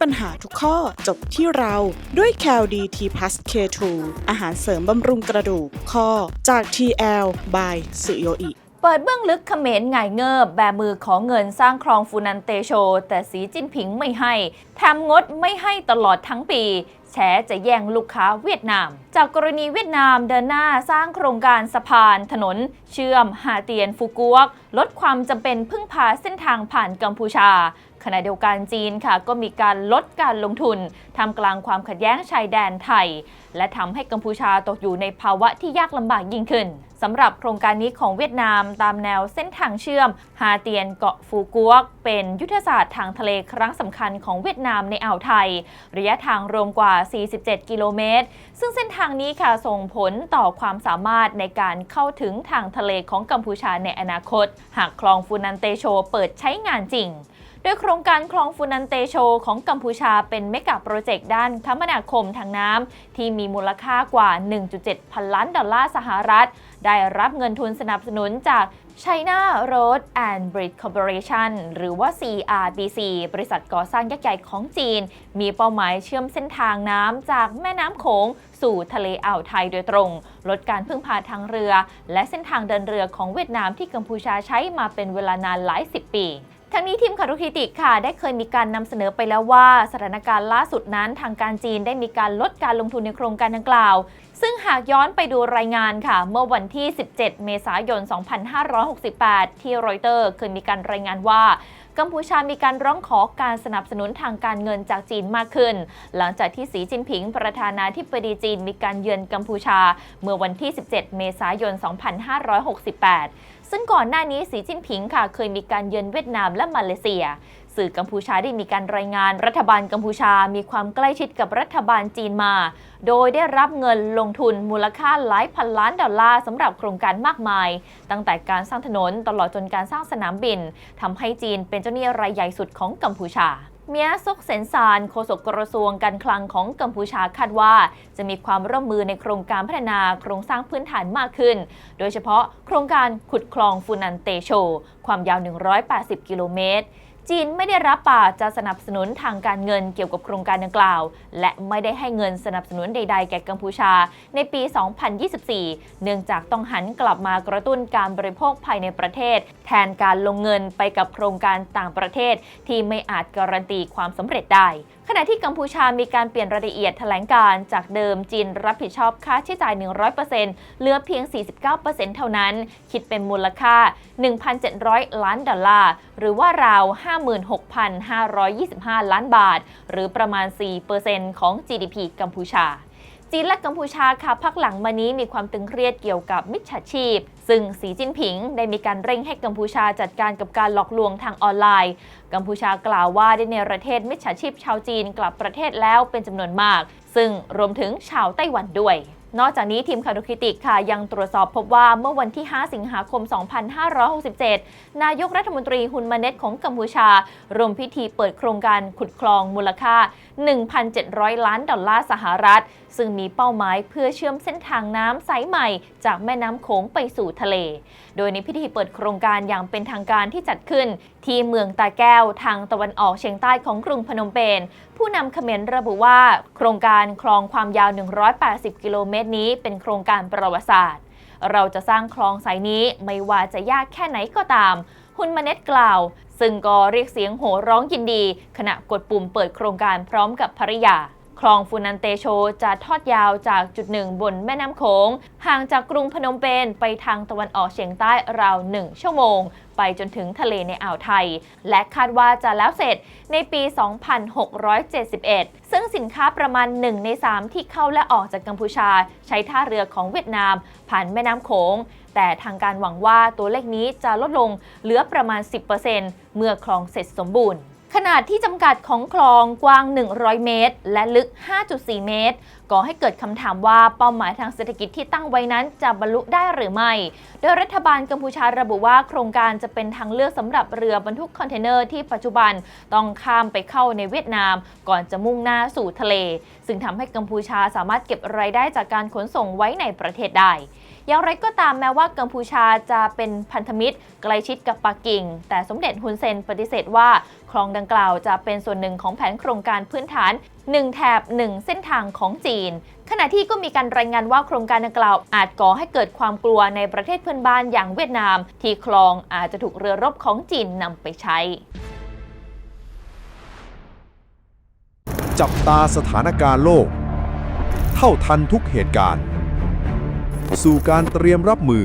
ปัญหาทุกข้อจบที่เราด้วย c a l d t plus K2 อาหารเสริมบำรุงกระดูกข้อจาก TL by สุโยอิเปิดเบื้องลึกเขมรไงเงิบแบมือขอเงินสร้างคลองฟูนันเตโช แต่สีจิ้นผิงไม่ให้แถมงดไม่ให้ตลอดทั้งปี แฉจะแย่งลูกค้าเวียดนาม จากกรณีเวียดนามเดินหน้าสร้างโครงการสะพานถนน เชื่อมหาเตียนฟูกวก ลดความจำเป็นพึ่งพาเส้นทางผ่านกัมพูชา ขณะเดียวกันจีนค่ะก็มีการลดการลงทุนทำกลางความขัดแย้งชายแดนไทย และทำให้กัมพูชาตกอยู่ในภาวะที่ยากลำบากยิ่งขึ้นสำหรับโครงการนี้ของเวียดนามตามแนวเส้นทางเชื่อม ฮาเตียนเกาะฟูกวก เป็นยุทธศาสตร์ทางทะเลครั้งสำคัญของเวียดนามในอ่าวไทย ระยะทางรวมกว่า 47 กิโลเมตร ซึ่งเส้นทางนี้ค่ะส่งผลต่อความสามารถในการเข้าถึงทางทะเลของกัมพูชาในอนาคต หากคลองฟูนันเตโชเปิดใช้งานจริง โดยโครงการคลองฟูนันเตโชของกัมพูชาเป็นเมกะโปรเจกต์ด้านคมนาคมทางน้ำที่มีมูลค่ากว่า 1.7 พันล้านดอลลาร์สหรัฐ ได้รับเงินทุนสนับสนุนจาก China Road and Bridge Corporation หรือว่า CRBC บริษัทก่อสร้างยักษ์ใหญ่ของจีน มีเป้าหมายเชื่อมเส้นทางน้ำจากแม่น้ำโขงสู่ทะเลอ่าวไทยโดยตรง ลดการพึ่งพาทางเรือ และเส้นทางเดินเรือของเวียดนามที่กัมพูชาใช้มาเป็นเวลานานหลายสิบปี ทั้งนี้ทีมข่าวทุกทิติค่ะ ได้เคยมีการนำเสนอไปแล้วว่า สถานการณ์ล่าสุดนั้นทางการจีนได้มีการลดการลงทุนในโครงการดังกล่าว ซึ่งหากย้อนไปดูรายงานค่ะ เมื่อวันที่ 17 เมษายน 2568 ที่รอยเตอร์เคยมีการรายงานว่า กัมพูชามีการร้องขอการสนับสนุนทางการเงินจากจีนมากขึ้น หลังจากที่สีจิ้นผิง ประธานาธิบดีจีนมีการเยือนกัมพูชา เมื่อวันที่ 17 เมษายน 2568 ซึ่งก่อนหน้านี้สีจิ้นผิงค่ะเคยมีการเยือนเวียดนามและมาเลเซีย สื่อกัมพูชาได้มีการรายงานรัฐบาลกัมพูชามีความใกล้ชิดกับรัฐบาลจีนมา โดยได้รับเงินลงทุนมูลค่าหลายพันล้านดอลลาร์สำหรับโครงการมากมาย ตั้งแต่การสร้างถนนตลอดจนการสร้างสนามบินทำให้จีนเป็นเจ้าหนี้รายใหญ่สุดของกัมพูชาเมียซกเซนซานโฆษกกระทรวงการคลังของกัมพูชาคาดว่า จะมีความร่วมมือในโครงการพัฒนาโครงสร้างพื้นฐานมากขึ้น โดยเฉพาะโครงการขุดคลองฟูนันเตโช ความยาว 180 กิโลเมตร จีนไม่ได้รับปากจะสนับสนุนทางการเงินเกี่ยวกับโครงการดังกล่าว และไม่ได้ให้เงินสนับสนุนใด ๆ แก่กัมพูชา ในปี 2024 เนื่องจากต้องหันกลับมากระตุ้นการบริโภคภายในประเทศ แทนการลงเงินไปกับโครงการต่างประเทศที่ไม่อาจการันตีความสำเร็จได้ ขณะที่กัมพูชามีการเปลี่ยนรายละเอียดแถลงการจากเดิมจีนรับผิดชอบค่าใช้จ่าย 100%เหลือเพียง 49%เท่านั้น คิดเป็นมูลค่า 1,700 ล้านดอลลาร์ หรือว่าราว 56,525 ล้านบาท หรือประมาณ 4%ของ GDP กัมพูชาจีนและกัมพูชาค่ะพักหลังมานี้มีความตึงเครียดเกี่ยวกับมิจฉาชีพ ซึ่งสีจิ้นผิงได้มีการเร่งให้กัมพูชาจัดการกับการหลอกลวงทางออนไลน์ กัมพูชากล่าวว่าได้ในรเทศมิจฉาชีพชาวจีนกลับประเทศแล้วเป็นจำนวนมาก ซึ่งรวมถึงชาวไต้หวันด้วย นอกจากนี้ทีมข่าวดูคิติกค่ะยังตรวจสอบพบว่าเมื่อวันที่ 5 สิงหาคม 2567 นายกรัฐมนตรีฮุนมาเน็ตของกัมพูชารวมพิธีเปิดโครงการขุดคลองมูลค่า 1,700 ล้านดอลลาร์สหรัฐ ซึ่งมีเป้าหมายเพื่อเชื่อมเส้นทางน้ำสายใหม่ จากแม่น้ำโขงไปสู่ทะเล โดยในพิธีเปิดโครงการอย่างเป็นทางการที่จัดขึ้น ที่เมืองตาแก้วทางตะวันออกเฉียงใต้ของกรุงพนมเปญ ผู้นำเขมรระบุว่า โครงการคลองความยาว 180 กิโลเมตรนี้เป็นโครงการประวัติศาสตร์ เราจะสร้างคลองสายนี้ไม่ว่าจะยากแค่ไหนก็ตามฮุนมาเน็ตกล่าว ซึ่งก็เรียกเสียงโห่ร้องยินดี ขณะกดปุ่มเปิดโครงการพร้อมกับภริยา คลองฟูนันเตโชจะทอดยาวจากจุดหนึ่งบนแม่น้ำโขง ห่างจากกรุงพนมเปญไปทางตะวันออกเฉียงใต้ราวหนึ่งชั่วโมง ไปจนถึงทะเลในอ่าวไทย และคาดว่าจะแล้วเสร็จในปี 2671 ซึ่งสินค้าประมาณ 1 ใน 3 ที่เข้าและออกจากกัมพูชา ใช้ท่าเรือของเวียดนาม ผ่านแม่น้ำโขง แต่ทางการหวังว่าตัวเลขนี้จะลดลงเหลือประมาณ 10%เมื่อคลองเสร็จสมบูรณ์ ขนาดที่จำกัดของคลองกว้าง 100 เมตร และลึก 5.4 เมตร ก่อให้เกิดคำถามว่าเป้าหมายทางเศรษฐกิจที่ตั้งไว้นั้นจะบรรลุได้หรือไม่ โดยรัฐบาลกัมพูชาระบุว่าโครงการจะเป็นทางเลือกสำหรับเรือบรรทุกคอนเทนเนอร์ที่ปัจจุบันต้องข้ามไปเข้าในเวียดนาม ก่อนจะมุ่งหน้าสู่ทะเล ซึ่งทำให้กัมพูชาสามารถเก็บรายได้จากการขนส่งไว้ในประเทศได้ อย่างไรก็ตามแม้ว่ากัมพูชาจะเป็นพันธมิตรใกล้ชิดกับปักกิ่ง แต่สมเด็จฮุนเซนปฏิเสธว่าคลองดังกล่าวจะเป็นส่วนหนึ่งของแผนโครงการพื้นฐาน 1 แถบ 1 เส้นทางของจีน ขณะที่ก็มีการรายงานว่าโครงการดังกล่าวอาจก่อให้เกิดความกลัวในประเทศเพื่อนบ้านอย่างเวียดนาม ที่คลองอาจจะถูกเรือรบของจีนนำไปใช้ จับตาสถานการณ์โลก เท่าทันทุกเหตุการณ์ สู่การเตรียมรับมือ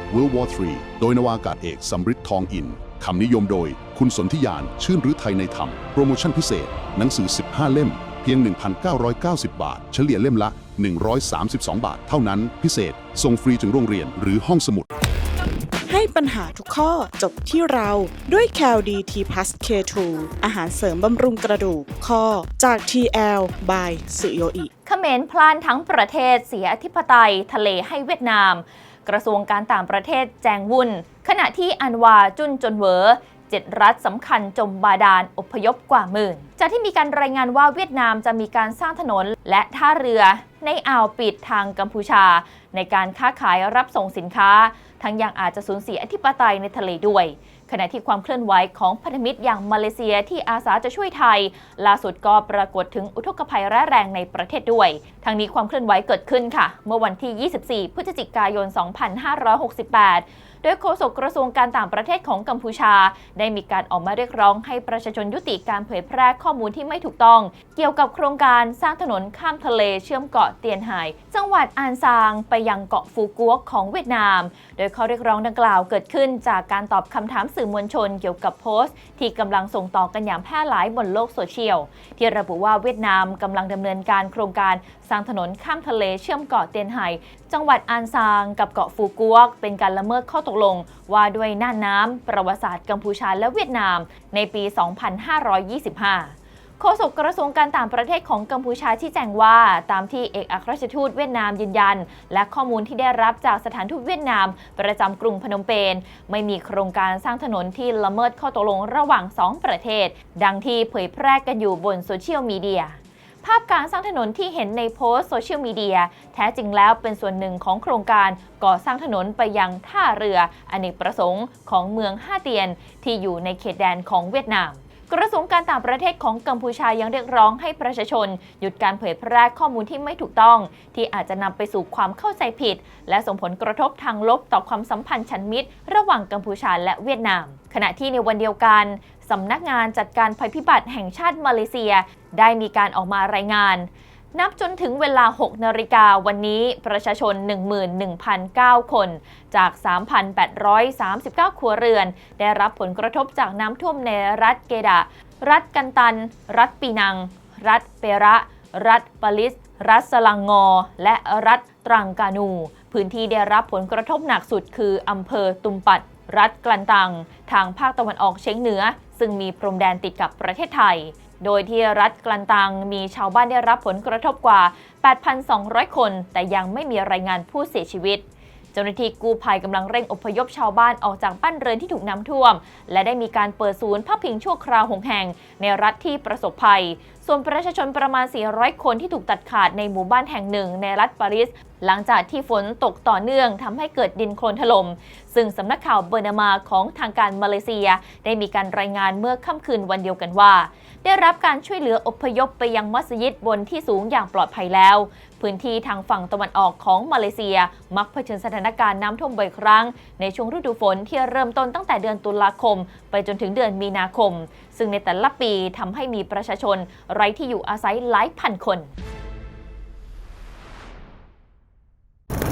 World War III โดยนวากาศเอกสำริดทองอิน คำนิยมโดยคุณสนธิยาน ชื่นหรือไทยในธรรม โปรโมชั่นพิเศษ หนังสือ 15 เล่ม เพียง 1,990 บาท เฉลี่ยเล่มละ 132 บาท เท่านั้น พิเศษ ส่งฟรีถึงโรงเรียนหรือห้องสมุด ให้ปัญหาทุกข้อจบที่เราด้วย c a l d t p l u s K2 อาหารเสริมบำรุงกระดูกข้อจาก TL by สุโยอิเขมรพลานทั้งประเทศเสียอธิปไตยทะเลให้เวียดนาม กระทรวงการต่างประเทศแจงวุ่น ขณะที่อันวาจุนจนเหวอเจ็ดรัฐสำคัญจมบาดาลอพยพกว่าหมื่น จากที่มีการรายงานว่าเวียดนามจะมีการสร้างถนนและท่าเรือในอ่าวปิดทางกัมพูชา ในการค้าขายรับส่งสินค้า ทั้งยังอาจจะสูญเสียอธิปไตยในทะเลด้วย ขณะที่ความเคลื่อนไหวของพันธมิตรอย่างมาเลเซียที่อาสาจะช่วยไทย ล่าสุดก็ปรากฏถึงอุทกภัยร้ายแรงในประเทศด้วยทั้งนี้ความเคลื่อนไหวเกิดขึ้นค่ะ เมื่อวันที่ 24 พฤศจิกายน 2568 โดยโฆษกกระทรวงการต่างประเทศของกัมพูชา ได้มีการออกมาเรียกร้องให้ประชาชนยุติการเผยแพร่ข้อมูลที่ไม่ถูกต้อง เกี่ยวกับโครงการสร้างถนนข้ามทะเลเชื่อมเกาะเตียนไฮจังหวัดอานซางไปยังเกาะฟูกัวของเวียดนาม โดยข้อเรียกร้องดังกล่าวเกิดขึ้นจากการตอบคำถามสื่อมวลชนเกี่ยวกับโพสต์ ที่กำลังส่งต่อกันอย่างแพร่หลายบนโลกโซเชียล ที่ระบุว่าเวียดนามกำลังดำเนินการโครงการ สร้างถนนข้ามทะเลเชื่อมเกาะเตียนไฮจังหวัดอานซางกับเกาะฟูกวก เป็นการละเมิดข้อตกลง ว่าด้วยน่านน้ำประวัติศาสตร์กัมพูชาและเวียดนาม ในปี 2525โฆษกกระทรวงการต่างประเทศของกัมพูชาชี้แจงว่า ตามที่เอกอัครราชทูตเวียดนามยืนยัน และข้อมูลที่ได้รับจากสถานทูตเวียดนาม ประจำกรุงพนมเปญไม่มีโครงการสร้างถนนที่ละเมิดข้อตกลงระหว่าง 2 ประเทศ ดังที่เผยแพร่กันอยู่บนโซเชียลมีเดีย ภาพการสร้างถนนที่เห็นในโพสต์โซเชียลมีเดียแท้จริงแล้วเป็นส่วนหนึ่งของโครงการก่อสร้างถนนไปยังท่าเรืออเนกประสงค์ของเมืองห้าเตียน ที่อยู่ในเขตแดนของเวียดนามกระทรวงการต่างประเทศของกัมพูชายังเรียกร้องให้ประชาชน หยุดการเผยแพร่ข้อมูลที่ไม่ถูกต้อง ที่อาจจะนำไปสู่ความเข้าใจผิด และส่งผลกระทบทางลบต่อความสัมพันธ์ชันมิตร ระหว่างกัมพูชาและเวียดนาม ขณะที่ในวันเดียวกัน สำนักงานจัดการภัยพิบัติแห่งชาติมาเลเซีย ได้มีการออกมารายงาน นับจนถึงเวลา 6 นาฬิกาวันนี้ประชาชน 11,009 คน จาก 3,839 ครัวเรือน ได้รับผลกระทบจากน้ำท่วมในรัฐเกดะ รัฐกันตัน รัฐปีนัง รัฐเประ รัฐปาลิส รัฐสลังงอ และรัฐตรังกานู พื้นที่ได้รับผลกระทบหนักสุดคืออำเภอตุมปัดรัฐกลันตัง ทางภาคตะวันออกเฉียงเหนือ ซึ่งมีพรมแดนติดกับประเทศไทย โดยที่รัฐกลันตังมีชาวบ้านได้รับผลกระทบกว่า 8,200 คน แต่ยังไม่มีรายงานผู้เสียชีวิตเจ้าหน้าที่กู้ภัยกำลังเร่งอพยพชาวบ้านออกจากบ้านเรือนที่ถูกน้ำท่วม และได้มีการเปิดศูนย์พักพิงชั่วคราวหงแห่ง ในรัฐที่ประสบภัย ส่วนประชาชนประมาณ 400 คนที่ถูกตัดขาดในหมู่บ้านแห่งหนึ่ง ในรัฐปารีส หลังจากที่ฝนตกต่อเนื่องทำให้เกิดดินโคลนถล่มซึ่งสำนักข่าวเบอร์นามาของทางการมาเลเซีย ได้มีการรายงานเมื่อค่ำคืนวันเดียวกันว่า ได้รับการช่วยเหลืออพยพไปยังมัสยิดบนที่สูงอย่างปลอดภัยแล้ว พื้นที่ทางฝั่งตะวันออกของมาเลเซีย มักเผชิญสถานการณ์น้ำท่วมบ่อยครั้ง ในช่วงฤดูฝนที่เริ่มต้นตั้งแต่เดือนตุลาคม ไปจนถึงเดือนมีนาคม ซึ่งในแต่ละปีทำให้มีประชาชนไร้ที่อยู่อาศัยหลายพันคน